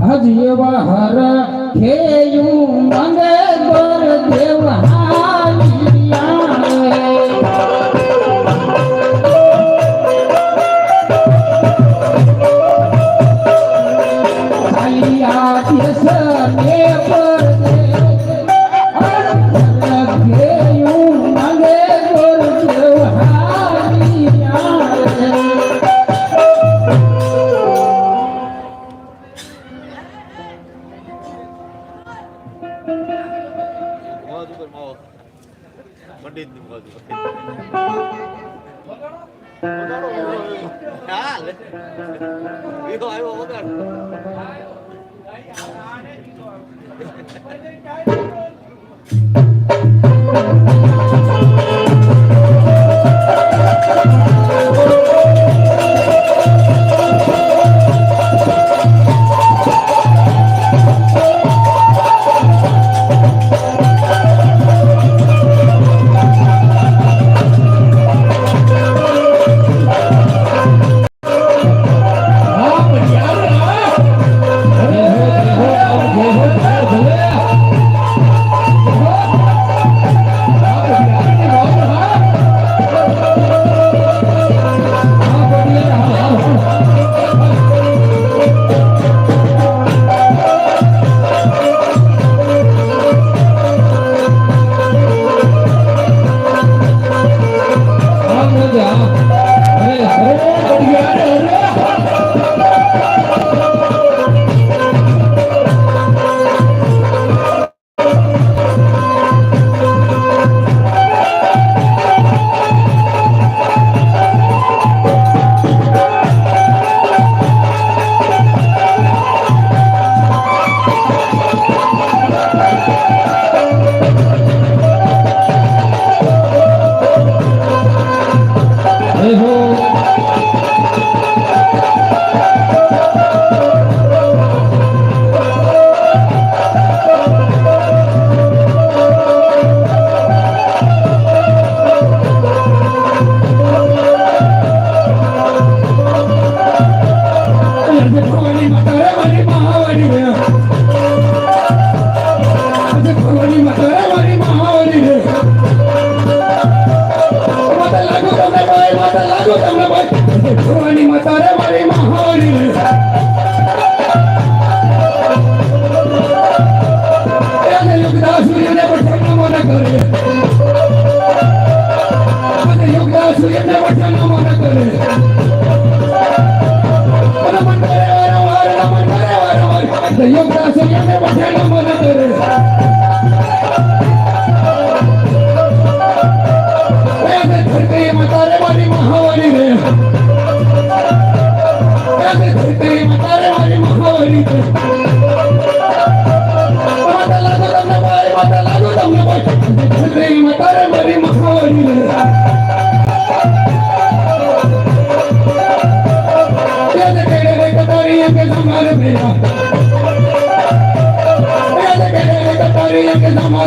હજ એવા હર ખેયું મંગળ પર દેવ હાલિયા Bei den Geilen. Yeah, we're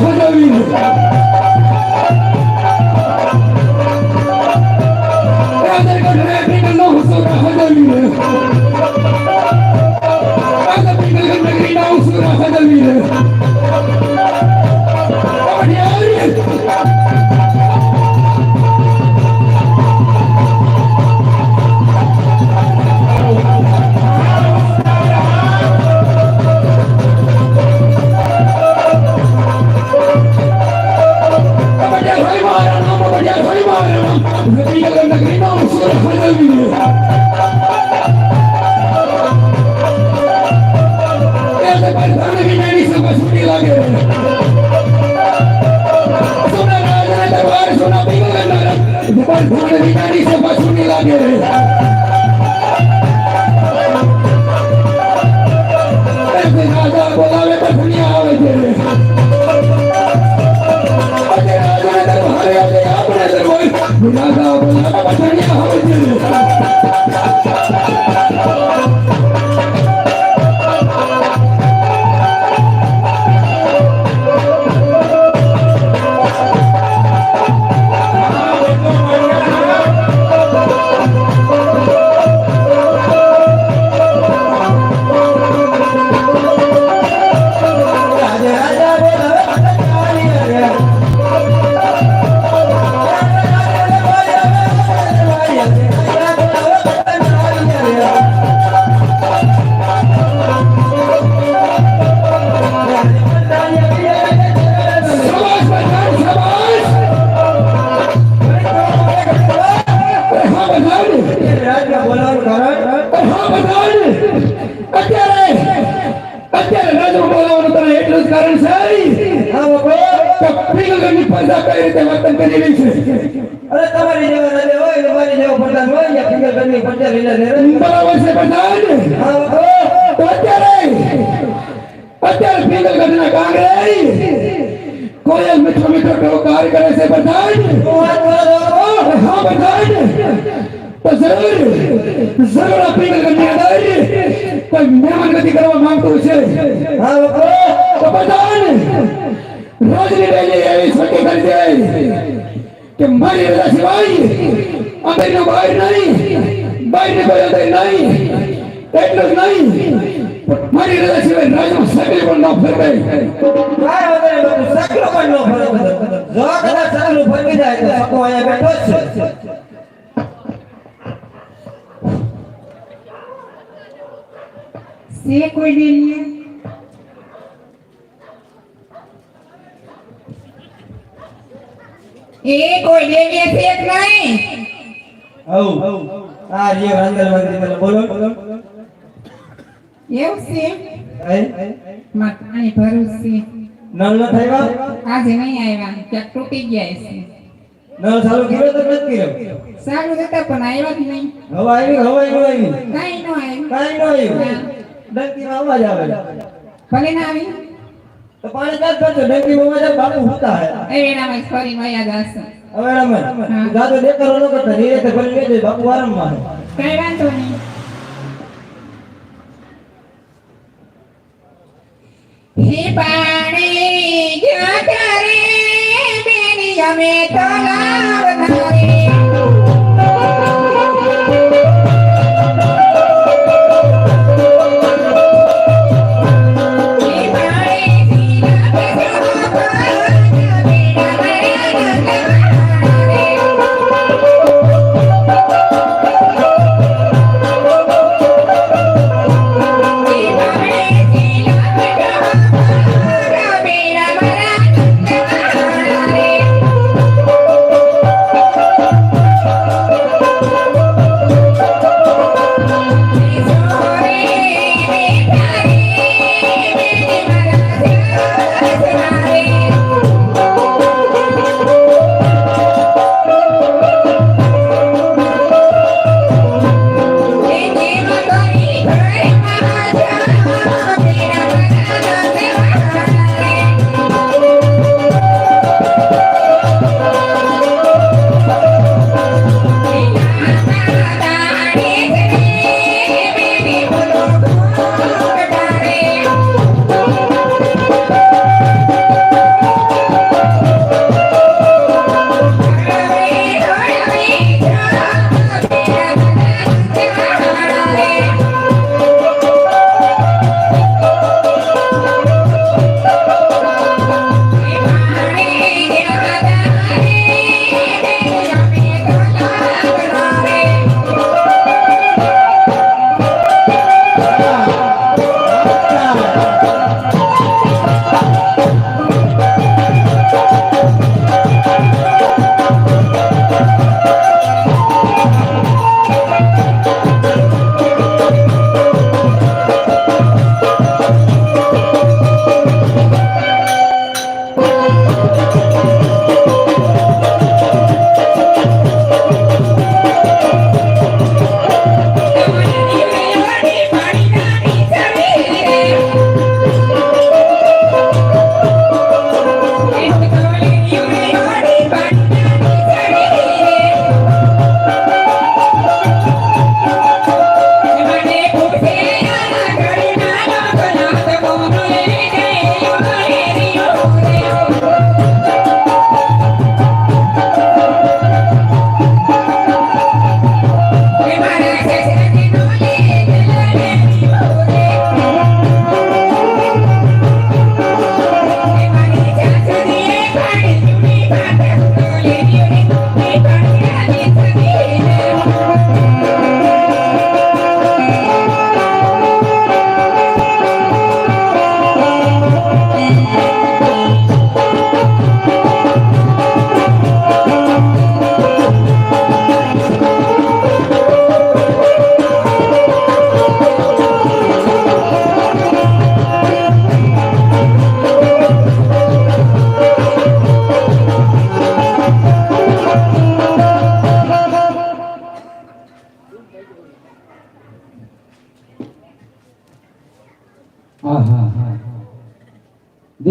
gonna make it. Aplausos de la del video. আপনাদের বই গুণাগান হবে પીગલની રીતે વર્તન કરી રહી છે. અરે તમારી જેવા રાજા હોય તમારી જેવો પ્રધાન હોય યા ફિંગર ગનની પ્રજા લીલા ને બરાબર છે બધાને હા તો અત્યારે અત્યારે કાંગરે કોયલ મીઠો મીઠો ટોકાર કરે છે બધાને હું બધાને તો જરૂર જરૂર આ કોઈ મહેમાન ગતિ કરવા માંગતું છે. હા તો બધાને રોજની ડેલી એવી છૂટી કરી દે કે મારી રજા સિવાય અંદરનો બહાર નહીં બહારની કોઈ અંદર નહીં એટલું જ નહીં મારી રજા સિવાય રાજમાં સકલી પણ ન ફરવે કાંઈ વાંધો નહીં સકલો પણ ન ફરવે જો કદાચ સકલું ફરવી જાય તો સકો અહીંયા બેઠો જ છે. છે કોઈ બેન એ કોઈ દેવીએ છે કે નહીં. આવું. આ જે મંત્રી બોલો. એવું છે? હે? માં પાણી ભરું છે. નળ ન થયા આજે નહીં આવ્યા. તૂટી ગયા છે. નળ ચાલુ કર્યો તો નથી કર્યો? સારું જતા પણ આવ્યા જ નહીં. હવા આવી હવા આવી કાંઈ ન આવ્યું. કાંઈ ન આવ્યું. અવાજ આવે. ભલે ના આવી. તો પાણી કાઢ હોતા હે. એ હવે રમણ જાતો ન કરતા ભરી બાપુ કઈ વાંધો નહીં. હે પાણી જ્યાં કરે બેની અમે તો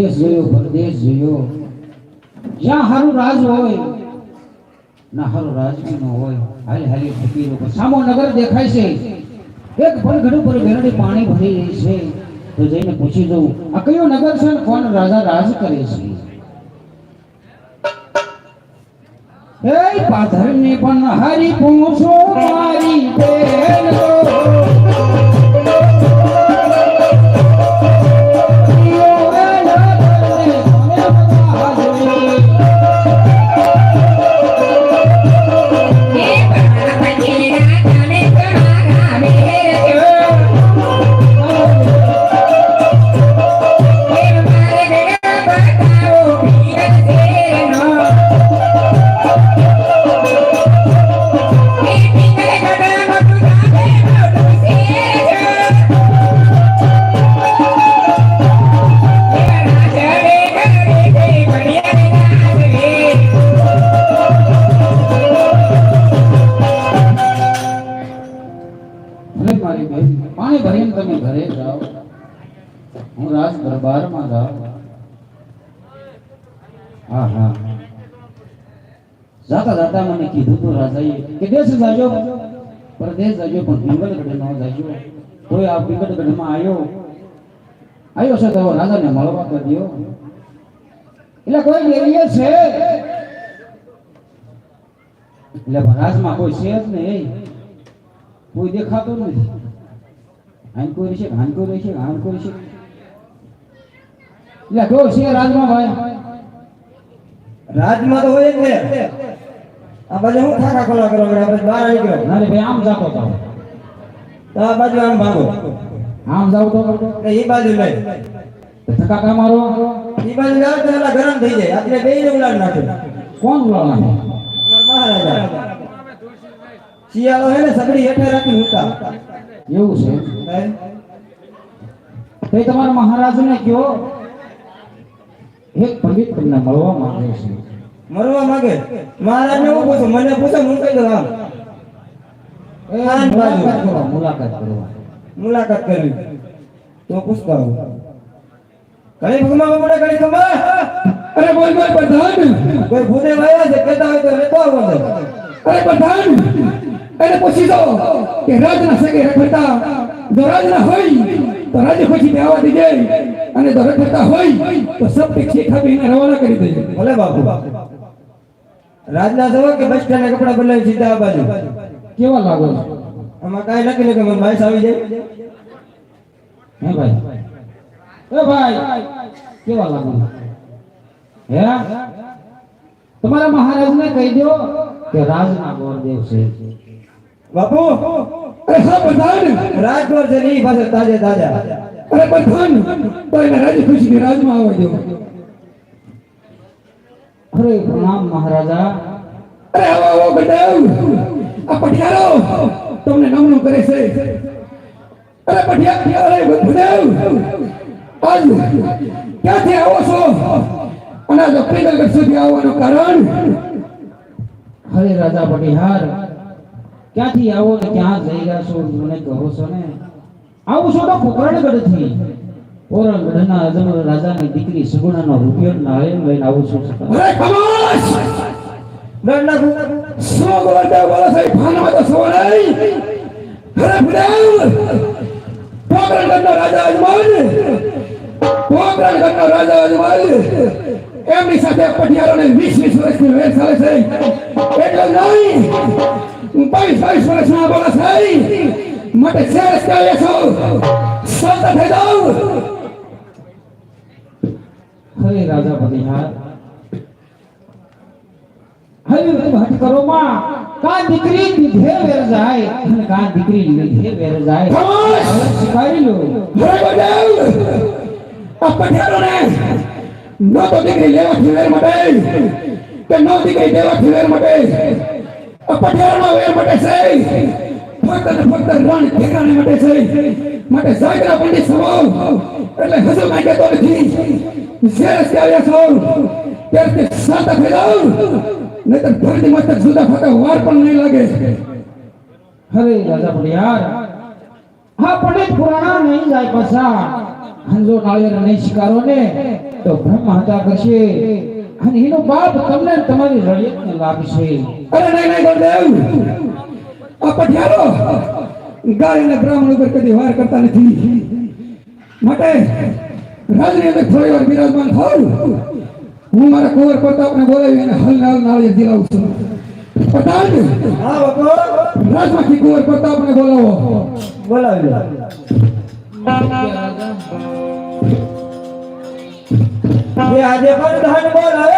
દેશ જોયો પરદેશ જોયો. જ્યાં હારું રાજ હોય, ના હારું રાજ નો હોય. હાલી હાલી પર સામો નગર દેખાય છે. એક ભરઘડું પર ઘરડી પાણી ભરી રહી છે. તો જઈને પૂછી જવું આ કયો નગર છે ને કોણ રાજા રાજ કરે છે? એ પાથરની પણ હરી પૂછો મારી બેન કે દેશ જાજો. પરદેશ જાજો, પણ પિંગલગઢ ન જાજો. કોઈ આ પિંગલગઢમાં આવ્યો આવ્યો છે તો રાજાને મળવા તો દ્યો. એટલે કોઈ ગેલીએ છે? એટલે રાજમાં કોઈ છે જ નહીં. કોઈ દેખાતો નથી. હાન કોઈ છે હાન કોઈ છે હાન કોઈ છે. એટલે કેવો છે રાજમાં ભાઈ? રાજમાં તો હોય જ ને. આ બાજુ હું ખાખા ખોલા કરો આપણે બહાર આવી ગયો. ના ભાઈ આમ જાતો તો તો આ બાજુ આમ ભાગો. આમ જાવ તો એ બાજુ લઈ. ધકાકા મારો. એ બાજુ જાવ તો એલા ગરમ થઈ જાય. આપણે બે ને ઉલાડ નાખે કોણ ઉલાડ? નાખે મહારાજા. શિયાળો હે ને સગડી હેઠે રાખી મૂકતા એવું છે? તે તમારા મહારાજને કયો એક પંડિત તમને મળવા માંગે છે. મરવા માંગે? મહારાજ ને હું પૂછું? મને પૂછો હું કઈ દઉં આમ. મુલાકાત કરવા મુલાકાત કરવી તો પૂછતા હું ઘણી ભગમાં પડે કઈ ખબર? અરે બોલ બોલ પ્રધાન કોઈ ભૂતે વાયા છે કહેતા હોય તો રેતો આવો અરે પ્રધાન એને પૂછી દો કે રાજના સગે રખડતા? જો રાજના હોય તો રાજ પછી આવવા દીજે. અને જો રખડતા હોય તો સબ ટેક્સી ખાબીને રવાના કરી દેજે. ભલે બાપુ. રાજના સવા કે બસ સ્ટેન્ડ કપડા બદલાવી સીધા આ બાજુ? કેવા લાગો છો? આમાં કાંઈ લખી લે કે મને માઇસ આવી જાય. હે ભાઈ? એ ભાઈ કેવા લાગો હે? તમારા મહારાજને કહી દો કે રાજના ગોરદેવ છે. બાપુ રાજકોટ છે ની પાસે તાજે તાજા. અરે પ્રધાન તો એને રાજ્ય ખુશી રાજમાં આવવા દો. અરે પ્રણામ મહારાજા. અરે આવો આવો ગડાવ આ પઠિયારો તમને નમનું કરે છે. અરે પઠિયા અરે ગડાવ આજ ક્યાંથી આવો છો? અને આ પ્રિયગઢ સુધી આવવાનું કારણ? હરે રાજા પટિહાર ક્યાંથી આવો ને ક્યાં જઈ રહ્યા છો? મને કહો છો ને? આવું છો તો પોકરણગઢથી પોરણગઢના અજમલ રાજાની દીકરી સુગુણાનો રૂપિયો નાળિયેર લઈને આવું છું. અરે ખમાસ નાખું સો ગોળા બોલો સાહેબ, ભાનમાં તો સો નહીં. અરે ફડાવ પોકરણગઢનો રાજા અજમલ પોકરણગઢનો રાજા અજમલ એમની સાથે પટિયારોને 20 20 વર્ષની વેર ચાલે છે. એટલે નહીં. બાવીસ બાવીસ વર્ષના બોલો સાહેબ માટે શેરસ કહે છો સંત થઈ જાઓ હરે રાજા પટિહાર હવે તું હટ કરો માં કા દીકરી દીધે વેર જાય અને કા દીકરી લીધે વેર જાય ખમાસ હવે શીખાડી લો અરે ગડાવ આ પટિયારોને નો તો દીકરી લેવા વેર માટે કે નો દીકરી દેવા વેર માટે આ પટિયારનો વેર માટે છે ફક્ત ને ફક્ત રણ ઠેકાણે માટે છે માટે જાગરા પંડિત સ્વભાવ એટલે હસલ કાંઈ કહેતો નથી. શેરસ કે આવ્યા છો ત્યારે તે સાતા ફેલાવ નહીતર ભરતી મસ્તક જુદા ફાટા વાર પણ નહીં લાગે. હરે પણ યાર હા પંડિત પુરાણા નહીં જાય પછા. હંજો નાળિયેર નહીં શિકારો ને તો બ્રહ્મ હતા કરશે. અને એનો બાપ તમને તમારી તમારી લાભ છે અરે નહીં નહીં ગોરદેવ. આ પઠિયારો ગાય અને બ્રાહ્મણ ઉપર કદી વાર કરતા નથી. માટે રાજની અંદર થોડી વાર બિરાજમાન થાઉં. હું મારા કુંવર પ્રતાપને બોલાવી અને હલ નાળ નાળિયેર દિલાવું છું. પટાણ રાજમાંથી કુંવર પ્રતાપને બોલાવો. બોલાવી આજે પણ ધન બોલાવે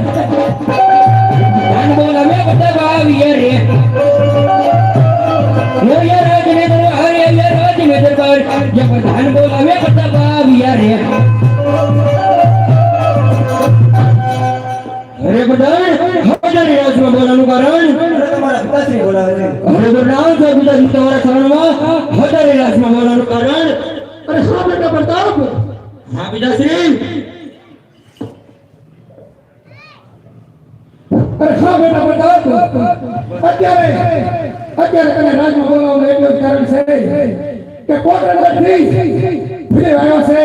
બોલાવે ગઢન ધન બોલાવે ગઢ આવી રે હજે રાજને દરબાર આવી રાજને દરબાર જે ધન બોલાવે ગઢ આવી રે અરે બધાન હજારી રાજમાં બોલાનું કારણ તમારા પિતાશ્રી બોલાવે છે અરે તો નામ છે બીજા તમારા શરણમાં વધારે લાશમાં બોલવાનું કારણ અરે શું બેટા પ્રતાપ હા પિતાશ્રી અરે શા બેટા પ્રતાપ અત્યારે અત્યારે તને રાજમાં બોલાવવાનું એટલું જ કારણ છે કે કોટરગઢથી વિજય આવ્યો છે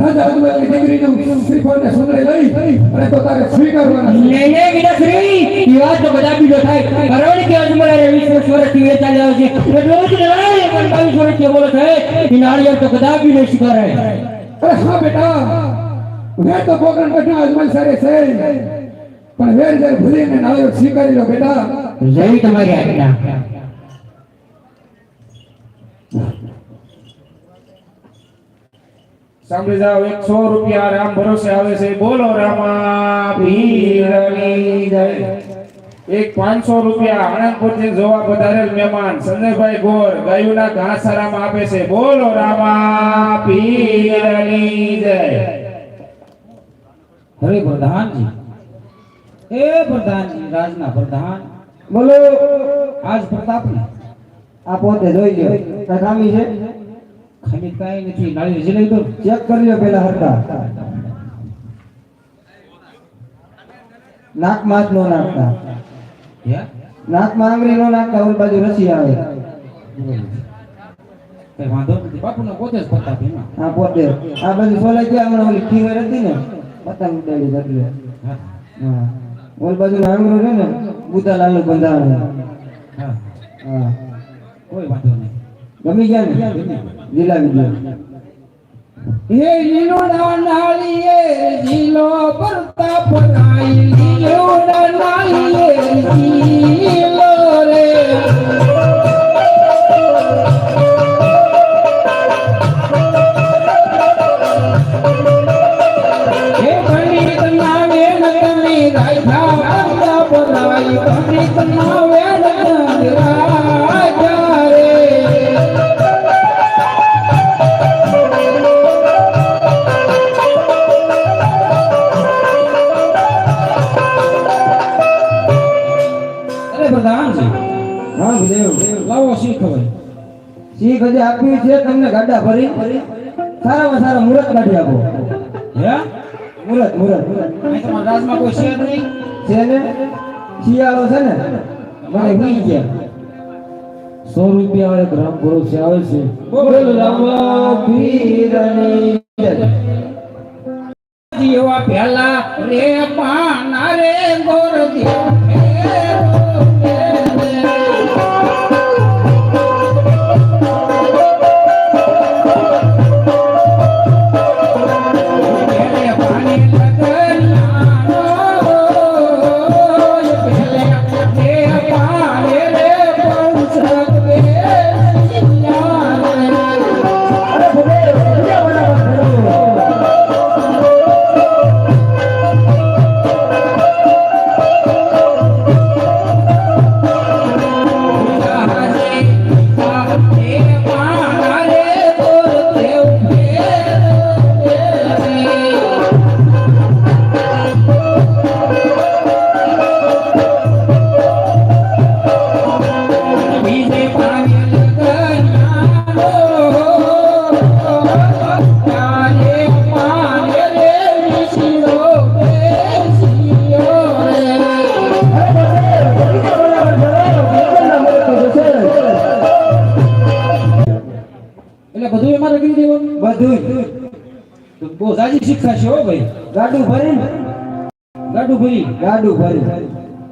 રાજા અજમલની દીકરીનું શ્રીફળને સુંદરે લઈ અને તો તારે સ્વીકારવાના. નહીં નહીં પિતાશ્રી એ વાત તો બધા બીજો થાય. કારણ કે અજમલા રે વીસ વર્ષથી વેચા જાવ છે. એટલે રોજ લડાઈ પણ બાવીસ વર્ષથી બોલો છે. એ નાળિયેર તો કદાપી નહીં સ્વીકારે. અરે હા બેટા મેં તો પોકરણ પછી અજમલ સારે છે. પણ વેર જ્યારે ભૂલીને નાળિયેર સ્વીકારી લો બેટા. જય તમારી આજ્ઞા. સાંભળી જાઓ એકસો રૂપિયા રામ ભરોસે આવે છે. બોલો રામા પીરની જય. એક પાંચસો રૂપિયા આણંદપુરથી જોવા પધારેલ મહેમાન સંજયભાઈ ગોર ગાયુના ઘાસચારામાં આપે છે. બોલો રામા પીરની જય. હવે પ્રધાનજી. એ પ્રધાનજી રાજના પ્રધાન. બોલો. આજ પ્રતાપને આ પોતે જોઈ લ્યો. કાંઈ છે? ખાલી કાંઈ નથી. નાળી હજી લઈ દો. ચેક કરી લ્યો પેલા હરતા નાકમાં હાથ નો નાખતા. નાક નાકમાં આંગળી નો નાખતા ઓલી બાજુ રસી આવે. કઈ વાંધો નથી. પોતે જ પ્રતાપ એમાં. આ પોતે. આ બાજુ સોલાઈ ગયા હમણાં ઓલી ખીવર હતી ને પતંગ ઉડાડી હા. હા. ઓલ બાજુ આંગળું છે ને બુધાલાલનું બંધારણ. હા. હા. કોઈ વાંધો નહીં. ગમી ગયા ને? જિલ્લા વિજય હે લીલો નાળીએ જીલો પરતા પરાઈ લીલો નાળીએ જીલો રે. લાવો શીખ ભાઈ શીખ હજી આપ્યું છે તમને ગાડા ભરી. સારામાં સારા મુહૂર્ત કાઢી આપો. હે? મુહૂર્ત મુરત. મદ્રાસમાં કોઈ છે નહીં. છે ને? શિયાળો છે ને? મને ભૂલી ગયા સો રૂપિયા વાળે ગ્રામ ભરોસે આવે છે. બોલ રામા પીરની. જીવા પેલા રે પાના બહુ જાજી શીખા છે હો ભાઈ. ગાડું ભરીને. ગાડું ભરી. ગાડું ભરી.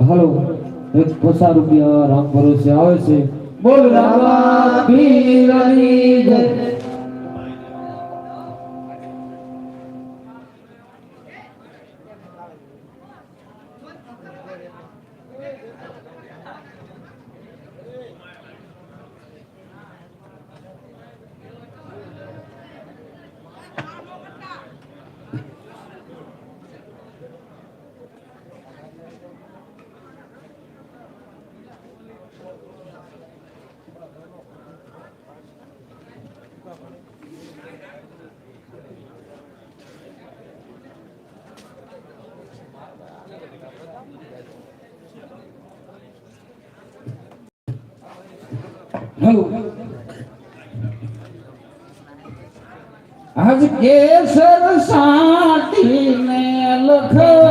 હલો, એક પોસા રૂપિયા રામ ભરોસે આવે છે. બોલ રામા પીરની જય હલો આજ કેસર में લખવી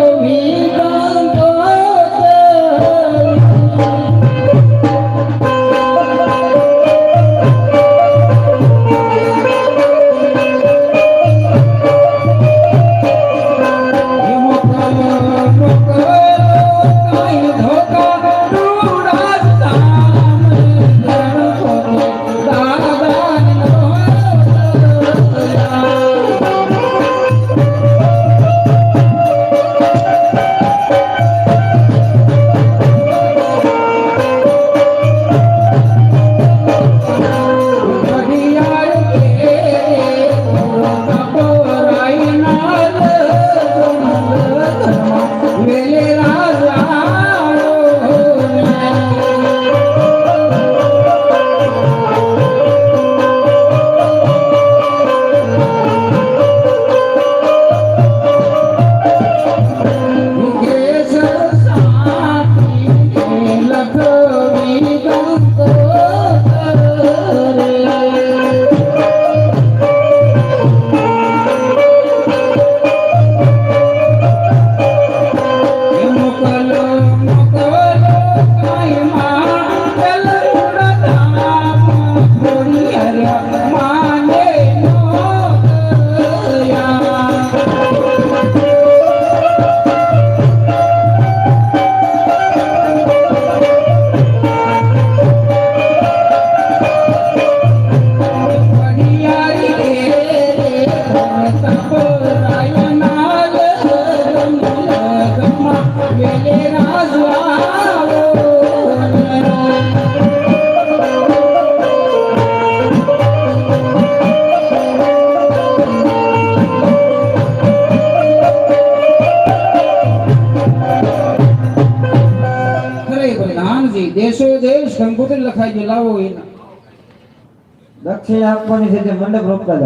દક્ષિણ આપવાની છે તે મંડપ જાઓ.